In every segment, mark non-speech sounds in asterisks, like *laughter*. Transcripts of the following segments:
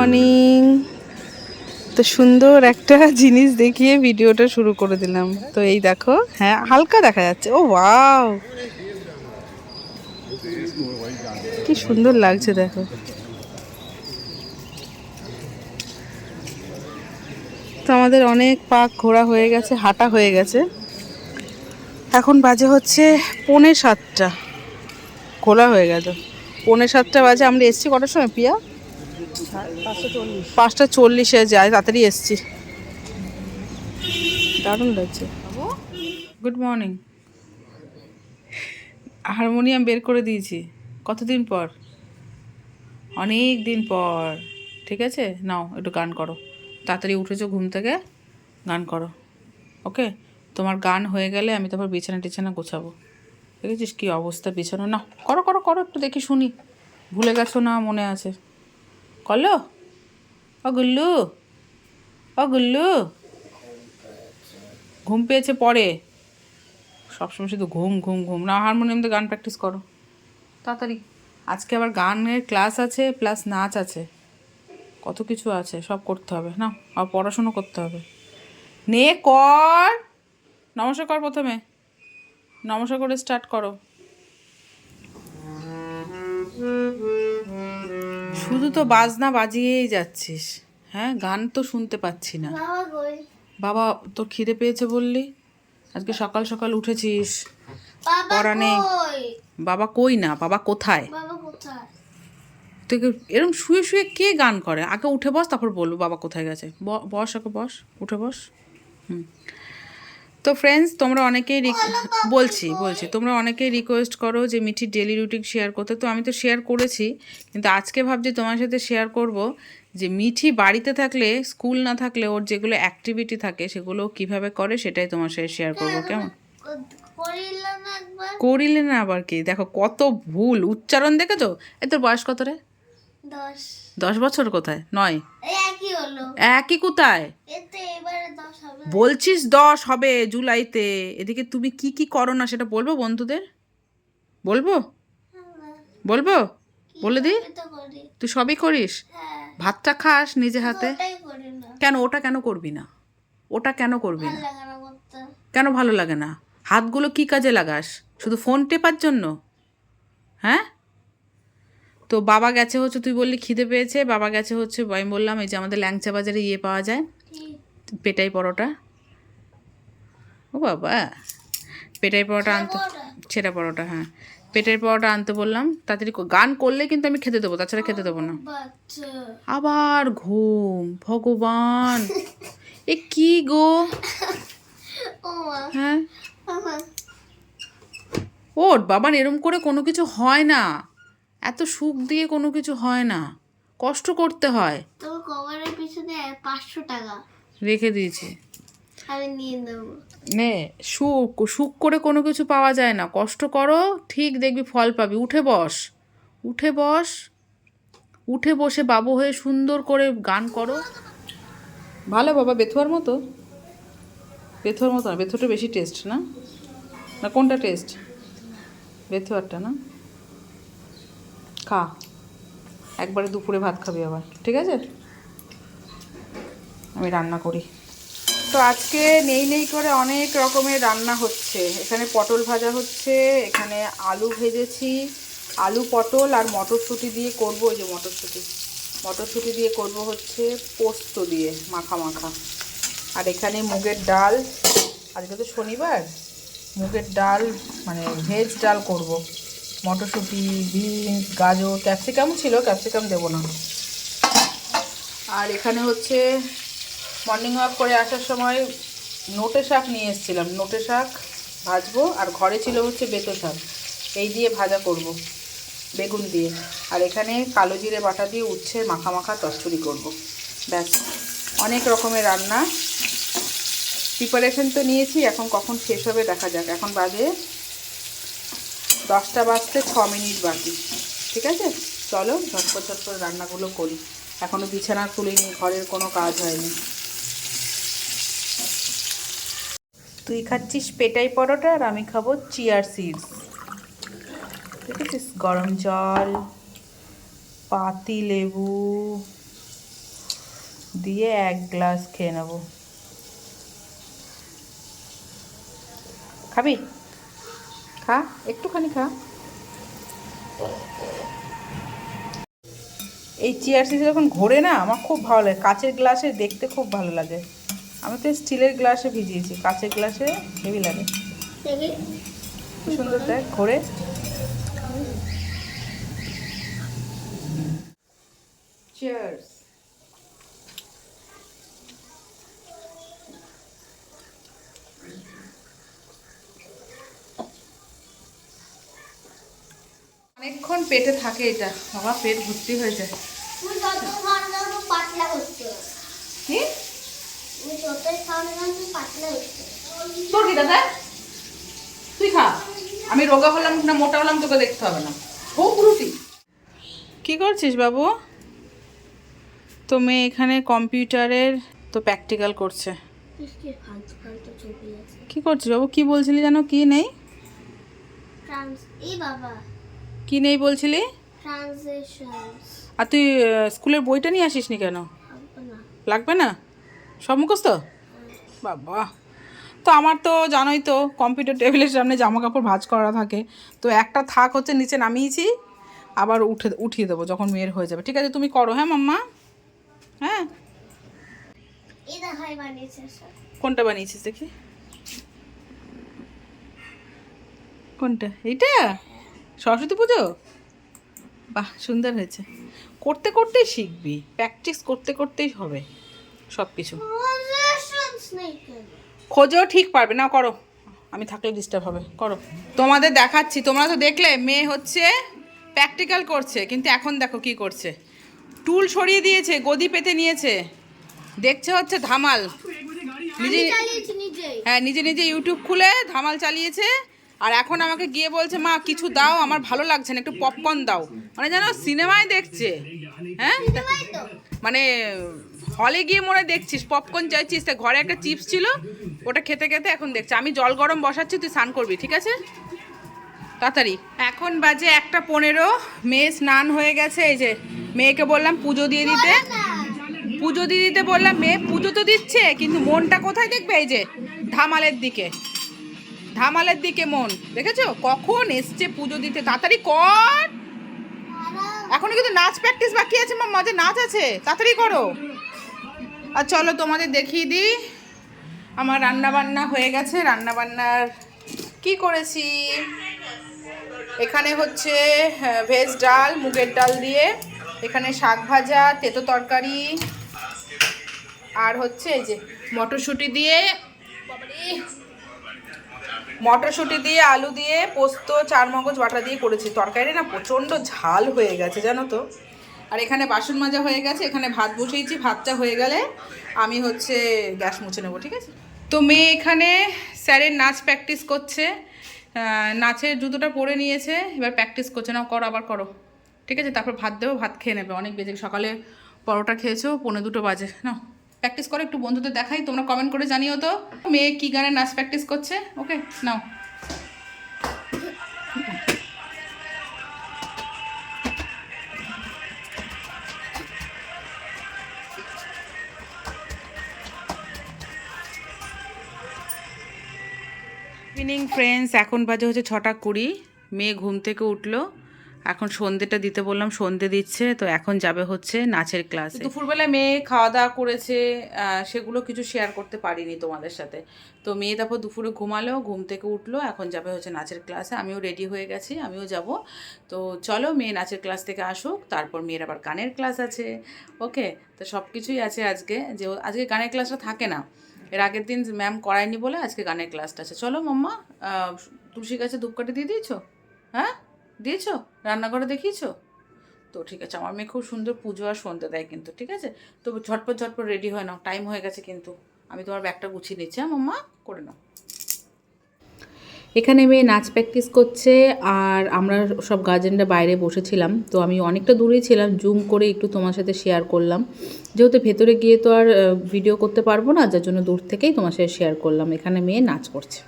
Morning. তো সুন্দর একটা *laughs* জিনিস দেখিয়ে ভিডিওটা শুরু করে দিলাম। তো এই দেখো হ্যাঁ হালকা দেখা যাচ্ছে। ও, ওয়াও। কি সুন্দর লাগছে, দেখো। তো আমাদের অনেক পাক ঘোরা হয়ে গেছে, হাঁটা হয়ে গেছে। এখন বাজে হচ্ছে পৌনে সাতটা। খোলা হয়ে গেছে পৌনে সাতটা বাজে, আমরা এসছি কটার সময়, পিয়া? পাঁচটা চল্লিশে যাই, তাড়াতাড়ি এসছি। দারুণ লাগছে। গুড মর্নিং হারমোনিয়াম বের করে দিয়েছি। কতদিন পর? অনেক দিন পর। ঠিক আছে? নাও, একটু গান করো। তাড়াতাড়ি উঠেছো ঘুম থেকে? গান করো। ওকে? তোমার গান হয়ে গেলে আমি তারপর বিছানা টিছানা গোছাবো। দেখেছিস কী অবস্থা বিছানো? না করো করো করো, একটু দেখি শুনি। ভুলে গেছো না? মনে আছে। করল ও গুল্লু ও গুল্লু। ঘুম পেয়েছে পরে। সবসময় শুধু ঘুম ঘুম ঘুম। না হারমোনিয়াম গান প্র্যাকটিস করো। তাড়াতাড়ি। আজকে আবার গানের ক্লাস আছে প্লাস নাচ আছে। কত কিছু আছে, সব করতে হবে, না? আর পড়াশুনো করতে হবে। নে, কর! নমস্কার কর প্রথমে। নমস্কার করে স্টার্ট করো। শুধু তো বাজনা বাজিয়েই যাচ্ছিস হ্যাঁ? গান তো শুনতে পাচ্ছি না। বাবা তোর খিদে পেয়েছে বললি? আজকে সকাল সকাল উঠেছিস। পড়া নেই। বাবা কই না? বাবা কোথায়? তুই এরকম শুয়ে শুয়ে কে গান করে? আগে উঠে বস তারপর বলব বাবা কোথায় গেছে। বস আগে বস উঠে বস। হুম। তো ফ্রেন্ডস তোমরা অনেকেই রিক- বলছি বলছি তোমরা অনেকেই রিকোয়েস্ট করো যে মিঠি ডেলি রুটিন শেয়ার করতে। তো আমি তো শেয়ার করেছি কিন্তু আজকে ভাবছি তোমার সাথে শেয়ার করব যে মিঠি বাড়িতে থাকলে স্কুল না থাকলে ওর যেগুলো অ্যাক্টিভিটি থাকে সেগুলো কীভাবে করে সেটাই তোমার সাথে শেয়ার করব কেমন? করিল না একবার। করিলে না আবার কি? দেখো কত ভুল। উচ্চারণ দেখেছ? এ তোর বয়স কত রে? দশ। দশ বছর কোথায়? নয়। একই কোথায়? বলছিস দশ হবে জুলাইতে। এদিকে তুমি কি কি করো না সেটা বলব বন্ধুদের? বলব? বলব? বলে দি তুই সবই করিস? হ্যাঁ। ভাতটা খাস নিজে হাতে? কেন ওটা কেন করবি না? ওটা কেন করবি না? কেন ভালো লাগে না? হাতগুলো কি কাজে লাগাস? শুধু ফোন টেপার জন্য? হ্যাঁ? তো বাবা গেছে হচ্ছে তুই বললি খিদে পেয়েছে বাবা গেছে হচ্ছে আমি বললাম এই যে আমাদের ল্যাংচা বাজারে ইয়ে পাওয়া যায় পেটাই পরোটা। ও বাবা পেটাই পরোটা আনতে? ছেঁড়া পরোটা হ্যাঁ। পেটের পরোটা আনতে বললাম তাড়াতাড়ি গান করলে কিন্তু আমি খেতে দেবো তাছাড়া খেতে দেবো না। আবার ঘুম ভগবান। এ কি গো? হ্যাঁ। বাবা ওট বাবার এরম করে কোনো কিছু হয় না। এত সুখ দিয়ে কোনো কিছু হয় না। কষ্ট করতে হয়। তোমার কভারের পিছনে পাঁচশো টাকা। রেখে দিয়েছি। আমি নিয়ে নেব। নে সুখ সুখ করে কোনো কিছু পাওয়া যায় না। কষ্ট করো ঠিক দেখবি ফল পাবি। উঠে বস। উঠে বস। উঠে বসে বাবু হয়ে সুন্দর করে গান করো। ভালো বাবা বেথুয়ার মতো? বেথুয়ার মতো না বেথুয়াটা বেশি টেস্ট না? না কোনটা টেস্ট বেথুয়ারটা না? খা। একবারে দুপুরে ভাত খাবি আবার, ঠিক আছে? আমি রান্না করি। তো আজকে নেই নেই করে অনেক রকমের রান্না হচ্ছে। এখানে পটল ভাজা হচ্ছে, এখানে আলু ভেজেছি। আলু পটল আর মটরশুঁটি দিয়ে করব ওই যে মটরশুঁটি। মটরশুঁটি দিয়ে করব হচ্ছে পোস্ত দিয়ে, মাখা মাখা। আর এখানে মুগের ডাল, আজকে তো শনিবার, মুগের ডাল মানে ভেজ ডাল করব। মটরশুঁটি, বিনস, গাজর, ক্যাপসিকাম ছিল, ক্যাপসিকাম দেবো না। আর এখানে হচ্ছে মর্নিং ওয়াক করে আসার সময় নোটে শাক নিয়ে এসেছিলাম। নোটে শাক ভাজবো, আর ঘরে ছিল হচ্ছে বেতো শাক। এই দিয়ে ভাজা করব, বেগুন দিয়ে। আর এখানে কালো জিরে বাটা দিয়ে উচ্ছে মাখা মাখা চচ্চড়ি করব। ব্যাস, অনেক রকমের রান্না। প্রিপারেশন তো নিয়েছি, এখন কখন শেষ হবে দেখা যাক। এখন বাজে দশটা বাজতে ছ মিনিট বাকি। ঠিক আছে? চলো, ঝটপট ঝটপট রান্নাগুলো করি। এখনও বিছানা খুলিনি, ঘরের কোনো কাজ হয়নি। তুই খাচ্ছিস পেটাই পরোটা আর আমি খাব চিয়ার সিডস দেখেছিস গরম জল, পাতি, লেবু দিয়ে এক গ্লাস খেয়ে নেব। খাবি? খা একটুখানি খা। এই চেয়ার চেয়ারসি যখন ঘোরে না আমার খুব ভালো লাগে। কাচের গ্লাসে দেখতে খুব ভালো লাগে। আমি তো স্টিলের গ্লাসে ভিজিয়েছি কাচের গ্লাসে হেভি লাগে। সুন্দর দেখ ঘোরে। চিয়ার্স অনেকক্ষণ পেটে থাকে এটা। বাবা পেট ভর্তি হয়ে যায়। তোর কি দাদা? তুই খা। আমি রোগা হলাম না মোটা হলাম তোকে দেখতে হবে না। হোক রুটি। কি করছিস বাবু? তো মেয়ে এখানে কম্পিউটারের তো প্র্যাকটিক্যাল করছে। কি করছিস বাবু? কি বলছিলি জানো কি নেই? এই বাবা। কি নেই বলছিলি? আর তুই স্কুলের বইটা নিয়ে আসিস নি কেন? লাগবে না। সব মুখস্থ? বাবা। তো আমার তো জানোই তো কম্পিউটার টেবিলের সামনে জামা কাপড় ভাজ করা থাকে। তো একটা থাক হচ্ছে নিচে নামিয়েছি আবার উঠে উঠিয়ে দেবো যখন মেয়ের হয়ে যাবে। ঠিক আছে তুমি করো হ্যাঁ মাম্মা? হ্যাঁ? কোনটা বানিয়েছিস দেখি? কোনটা? এইটা? সরস্বতী পুজো? বাহ সুন্দর হয়েছে। করতে করতেই শিখবি প্র্যাকটিস করতে করতেই হবে সব কিছু খোঁজও ঠিক পারবে না করো। আমি থাকলে ডিস্টার্ব হবে করো। তোমাদের দেখাচ্ছি তোমরা তো দেখলে মেয়ে হচ্ছে প্র্যাকটিক্যাল করছে কিন্তু এখন দেখো কি করছে। টুল সরিয়ে দিয়েছে গদি পেতে নিয়েছে। দেখছে হচ্ছে ধামাল। নিজে হ্যাঁ নিজে নিজে ইউটিউব খুলে ধামাল চালিয়েছে। আর এখন আমাকে গিয়ে বলছে মা কিছু দাও আমার ভালো লাগছে না একটু পপকর্ন দাও। মানে যেন সিনেমায় দেখছে হ্যাঁ? মানে হলে গিয়ে মনে দেখছিস পপকর্ন চাইছিস তা ঘরে একটা চিপস ছিল ওটা খেতে খেতে এখন দেখছি। আমি জল গরম বসাচ্ছি তুই স্নান করবি ঠিক আছে? তাড়াতাড়ি। এখন বাজে একটা পনেরো মেয়ে স্নান হয়ে গেছে এই যে মেয়েকে বললাম পুজো দিয়ে দিতে। পুজো দিয়ে দিতে বললাম মেয়ে পুজো তো দিচ্ছে কিন্তু মনটা কোথায় দেখবে এই যে ধামালের দিকে? ধামালের দিকে মন, দেখেছ? কখন এসছে পুজো দিতে? তাড়াতাড়ি কর! এখনও কিন্তু নাচ প্র্যাকটিস বাকি আছে, মা, মাঝে নাচ আছে। তাড়াতাড়ি করো। আর চলো তোমাদের দেখিয়ে দিই। আমার রান্না বান্না হয়ে গেছে। রান্না বান্নার কি করেছি? এখানে হচ্ছে ভেজ ডাল, মুগের ডাল দিয়ে। এখানে শাক ভাজা, তেতো তরকারি। আর হচ্ছে এই যে মটরশুঁটি দিয়ে মটরশুঁটি দিয়ে, আলু দিয়ে, পোস্ত চার মগজ বাটা দিয়ে করেছি। তরকারি না প্রচণ্ড ঝাল হয়ে গেছে, জানো তো। আর এখানে বাসন মাজা হয়ে গেছে, এখানে ভাত বসিয়েছি, ভাতটা হয়ে গেলে আমি হচ্ছে গ্যাস মুছে নেব, ঠিক আছে? তো মেয়ে এখানে স্যারের নাচ প্র্যাকটিস করছে নাচের জুতোটা পরে নিয়েছে, এবার প্র্যাকটিস করছে না করো, আবার করো। ঠিক আছে? তারপর ভাত দেবো, ভাত খেয়ে নেবে। অনেক বেজে, সকালে পরোটা খেয়েছো পনেরো দুটো বাজে না প্র্যাকটিস করো, একটু বন্ধুদের দেখাই, তোমরা কমেন্ট করে জানিও তো। মেয়ে কী গানে নাচ প্র্যাকটিস করছে? ওকে নাও। ইভিনিং ফ্রেন্ডস এখন বাজে হচ্ছে ছটা কুড়ি। মেয়ে ঘুম থেকে উঠল। এখন সন্ধেটা দিতে বললাম, সন্ধে দিচ্ছে, তো এখন যাবে হচ্ছে নাচের ক্লাস দুপুরবেলা মেয়ে খাওয়া দাওয়া করেছে সেগুলো কিছু শেয়ার করতে পারিনি তোমাদের সাথে। তো মেয়ে তারপর দুপুরে ঘুমালো, ঘুম থেকে উঠল, এখন যাবে হচ্ছে নাচের ক্লাসে আমিও রেডি হয়ে গেছি, আমিও যাব। তো চলো মেয়ে নাচের ক্লাস থেকে আসুক, তারপর মেয়ের আবার গানের ক্লাস আছে। ওকে তো সব কিছুই আছে আজকে, যে আজকে গানের ক্লাসটা থাকে না। এর আগের দিন ম্যাম করায়নি বলে আজকে গানের ক্লাসটা আছে। চলো মাম্মা তুলসী গাছে ধূপকাঠি দিয়ে দিয়েছ? হ্যাঁ? দিয়েছ? রান্নাঘরে দেখিয়েছো? তো ঠিক আছে আমার মেয়ে খুব সুন্দর পুজো আর সন্ধে দেয় কিন্তু ঠিক আছে? তো ঝটপট ঝটপট রেডি হয়ে নাও টাইম হয়ে গেছে কিন্তু। আমি তোমার ব্যাগটা গুছিয়ে নিচ্ছি হ্যাঁ মাম্মা? করে নাও। এখানে মেয়ে নাচ প্র্যাকটিস করছে আর আমরা সব গার্জেনরা বাইরে বসেছিলাম তো আমি অনেকটা দূরেই ছিলাম জুম করে একটু তোমার সাথে শেয়ার করলাম। যেহেতু ভেতরে গিয়ে তো আর ভিডিও করতে পারব না যার জন্য দূর থেকেই তোমার সাথে শেয়ার করলাম এখানে মেয়ে নাচ করছে।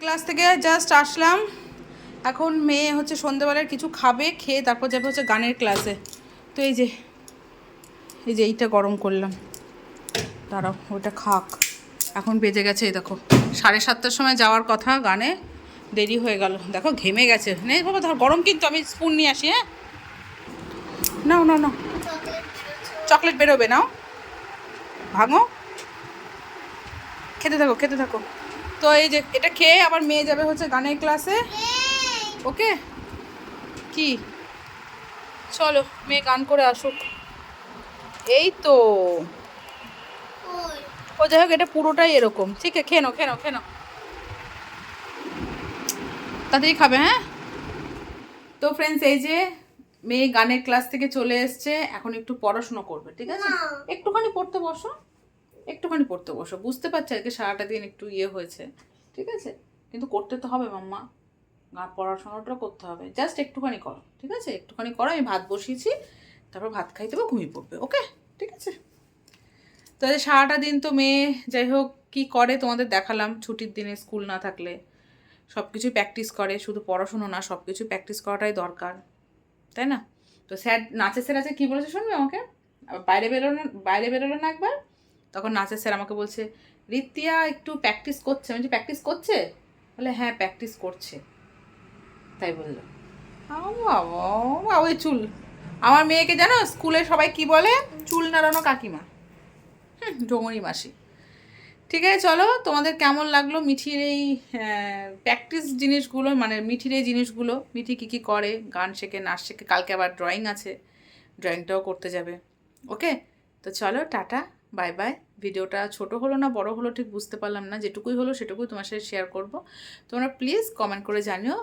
ক্লাস থেকে জাস্ট আসলাম। এখন মেয়ে হচ্ছে সন্ধেবেলার কিছু খাবে, খেয়ে তারপর যাবে হচ্ছে গানের ক্লাসে। তো এই যে এই যে এইটা গরম করলাম। দাঁড়াও ওইটা খাক। এখন বেজে গেছে, এই দেখো। সাড়ে সাতটার সময় যাওয়ার কথা গানে, দেরি হয়ে গেল। দেখো, ঘেমে গেছে। নেই বাবা, ধর, গরম কিন্তু আমি স্পুন নিয়ে আসি হ্যাঁ? নাও নাও নাও। চকলেট বেরোবে, নাও। ভাঙো। খেতে থাকো খেতে থাকো। তো এই যে, এটা খেয়ে আবার মেয়ে যাবে হচ্ছে গানের ক্লাসে। ওকে? কি? চলো মেয়ে গান করে আসুক। এই তো। ও যাই হোক এটা পুরোটাই এরকম। ঠিক আছে খেনো খেনো খেনো তাড়াতাড়ি খাবে হ্যাঁ? তো ফ্রেন্ডস এই যে মেয়ে গানের ক্লাস থেকে চলে এসছে এখন একটু পড়াশোনা করবে ঠিক আছে? একটুখানি পড়তে বসো। একটুখানি পড়তে বসো। বুঝতে পারছি আজকে সারাটা দিন একটু ইয়ে হয়েছে ঠিক আছে? কিন্তু করতে তো হবে মাম্মা। পড়াশোনাটা করতে হবে। জাস্ট একটুখানি করো, ঠিক আছে? একটুখানি করো, আমি ভাত বসিয়েছি, তারপর ভাত খাইতে হবে, ঘুমিয়ে পড়বে ওকে ঠিক আছে? তো সারাটা দিন তো মেয়ে, যাই হোক, কী করে তোমাদের দেখালাম, ছুটির দিনে স্কুল না থাকলে। সব কিছুই প্র্যাকটিস করে, শুধু পড়াশুনো না সব কিছু প্র্যাকটিস করাটাই দরকার, তাই না? তো স্যার, নাচের স্যার আছে, কী বলেছে শুনবে আমাকে? আবার বাইরে বেরোনো, বাইরে বেরোলো না একবার? তখন নাচের স্যার আমাকে বলছে রিতিয়া একটু প্র্যাকটিস করছে। আমি যে প্র্যাকটিস করছে? বলে হ্যাঁ প্র্যাকটিস করছে। তাই বলল। বাবা বাবা, ওই চুল। আমার মেয়েকে জানো স্কুলে সবাই কি বলে? চুল নাড়ানো কাকিমা। হুম, ডোঙরি মাসি। ঠিক আছে চলো তোমাদের কেমন লাগল মিঠির এই প্র্যাকটিস জিনিসগুলো? মানে মিঠির এই জিনিসগুলো? মিঠি কী কী করে? গান শেখে নাচ শেখে কালকে আবার ড্রয়িং আছে। ড্রয়িংটাও করতে যাবে। ওকে তো চলো টাটা বাই বাই ভিডিওটা ছোট হলো না বড় হলো ঠিক বুঝতে পারলাম না। যেটুকুই হলো সেটুকুই তোমার সাথে শেয়ার করব। তোমরা প্লিজ কমেন্ট করে জানিও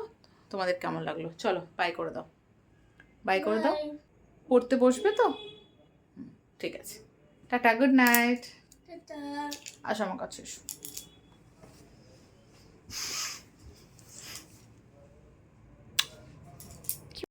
তোমাদের কেমন লাগল? চলো বাই করে দাও। বাই করে দাও। পড়তে বসবে তো? ঠিক আছে। টাটা গুড নাইট আসো আমার কাছে এসো।